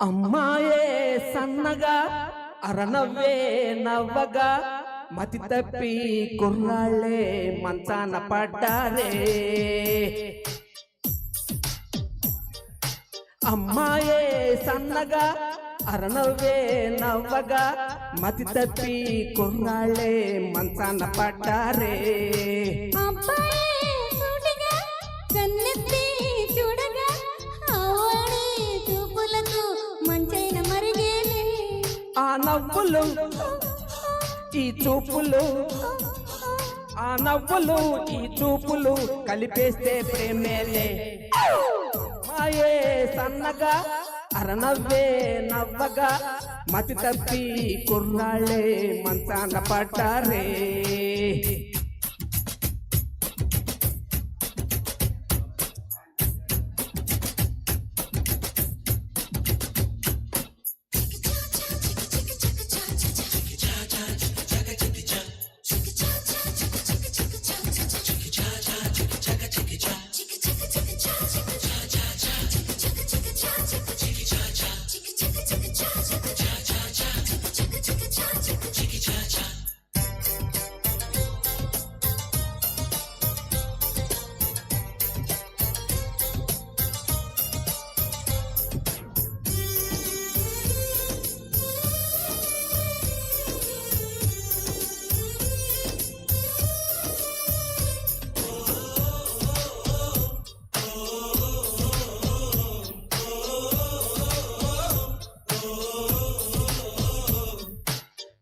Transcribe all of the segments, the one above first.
అమ్మాయే సన్నగా అరనవ్వే నవ్వగా మతి తప్పి కుర్రాళ్ళే మంచాన పడ్డారే. అమ్మాయే సన్నగా అరనవ్వే నవ్వగా మతి తప్పి కుర్రాళ్ళే మంచాన పడ్డారే. అబ్బాయే ఆ నవ్వులు ఈ చూపులు ఆ నవ్వులు ఈ చూపులు కలిపేస్తే ప్రేమేలే. మాయే సన్నగా అరనవ్వే నవ్వగా మతి తప్పి కుర్రాళ్ళే మంచాన పట్టారే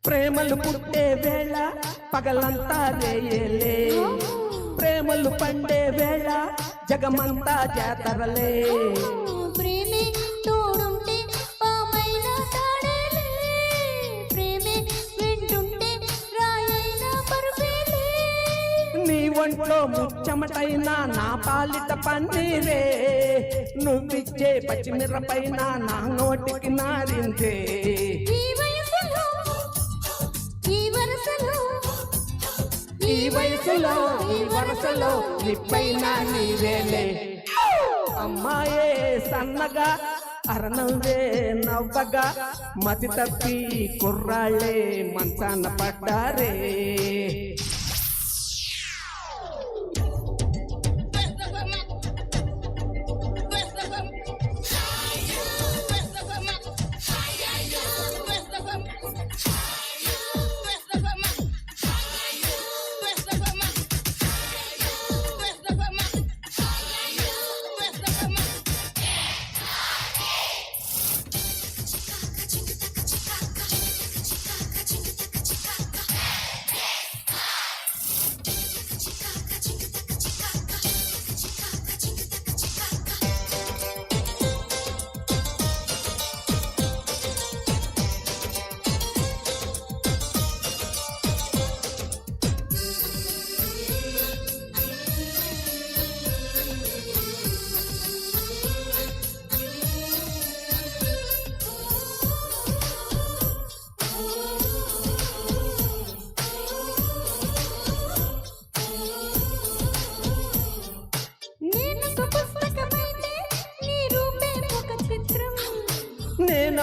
ప్రేమలు పుట్టే వేళ పగలంతా రేయలే. ప్రేమలు పండే వేళ జగమంతా జాతరలే. ప్రేమే తోడుంటే పామైన తాడేలే. ప్రేమే వింటుంటే రాయైన పరుపేలే. నీ ఒంట్లో ముచ్చమటైనా నా పాలిట పన్నీరే. నువ్విచ్చే పచ్చిమిరపైన నా నోటికి నారిందే. ఈ నీ ఈ వరసలో నిప్పైన నీవేలే. అమ్మాయే సన్నగా అరనవ్వే నవ్వగా మతి తప్పి కుర్రాళ్ళే మంచాన పడ్డారే.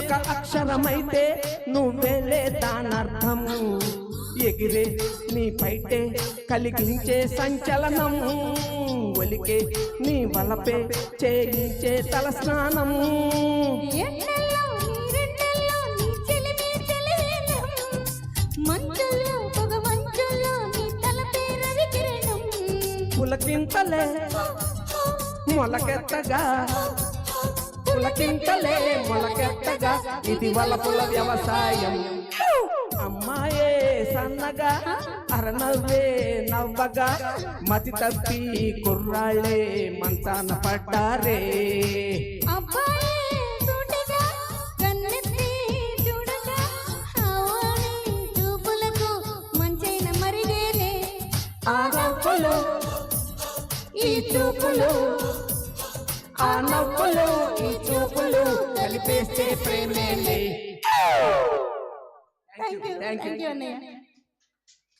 నేనొక అక్షరమైతే నువ్వేలే దానర్థం ఎగిరే నీ పైటే కలిగించే సంచలనం ఒలికే నీ వలపే చేయించే తల స్నానం ఎండల్లో నీరెండల్లో నీ చెలిమే చెలివేలం మంచుల్లో పొగ మంచుల్లో నీ తలపే రవి కిరణం పులకింతలే మొలకెత్తగా పులకింతలే ఇది వలపుల వ్యవసాయం. అమ్మాయే సన్నగా అరనవ్వే నవ్వగా మతి తప్పి కుర్రాళ్ళే మంచాన పడ్డారే. ఆ నవ్వులు ఈ చూపులు ఆ నవ్వులు ఈ చూపులు కలిపేస్తే ప్రేమేలే థ్యాంక్ యూ థ్యాంక్ యూ అన్నయ్య.